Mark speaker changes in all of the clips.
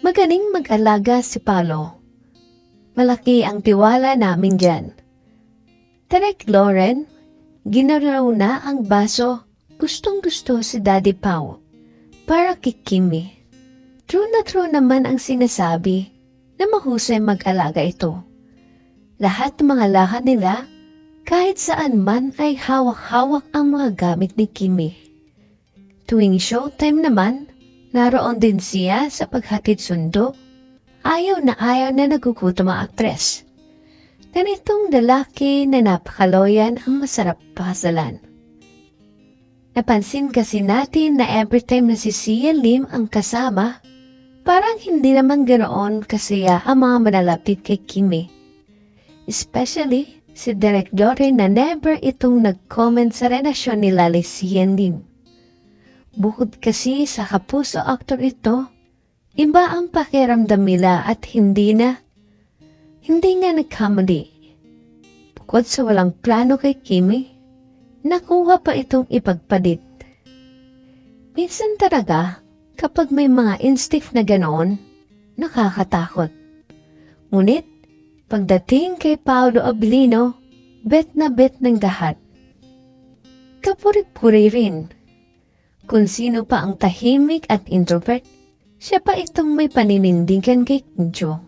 Speaker 1: Magaling mag-alaga si Paolo. Malaki ang tiwala namin dyan. Tarek Lauren, ginaraw na ang baso. Gustong gusto si Daddy Pau. Para kay Kimi. True na true naman ang sinasabi na mahusay mag-alaga ito. Lahat ng mga lahat nila, kahit saan man ay hawak-hawak ang mga gamit ni Kimi. Tuwing showtime naman, naroon din siya sa paghatid sundo. Ayaw na ayaw na nagugutom ang aktres. Ganitong lalaki na napakaloyan ang masarap pasalan. Napansin kasi natin na every time na si Sia Lim ang kasama, parang hindi naman ganoon kasaya ang mga manalapit kay Kimi. Especially si Derek Dory na never itong nag-comment sa relasyon ni Lali Sian Lim. Bukod kasi sa kapuso aktor ito, iba ang pakiramdam nila at hindi na, hindi nga nagkamali. Bukod sa walang plano kay Kimi, nakuha pa itong ipagpalit. Minsan talaga, kapag may mga instinct na ganoon, nakakatakot. Ngunit, pagdating kay Paolo Abilino, bet na bet ng lahat. Kapuri-puri rin. Kung sino pa ang tahimik at introvert, siya pa itong may paninindigan kay Kinjo.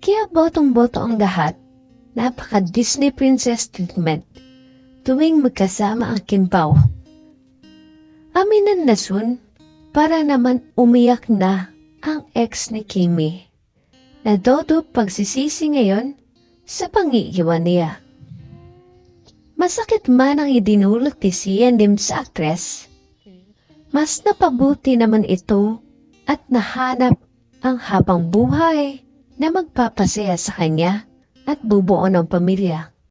Speaker 1: Kaya botong-boto ang lahat, napaka-Disney princess treatment tuwing magkasama ang Kimpaw. Aminan na sun, para naman umiyak na ang ex ni Kimi. Nadodo pagsisisi ngayon sa pangiiwan niya. Masakit man ang idinulot ni Sian Lim sa aktres, mas napabuti naman ito at nahanap ang habang buhay na magpapasaya sa kanya at bubuo ng pamilya.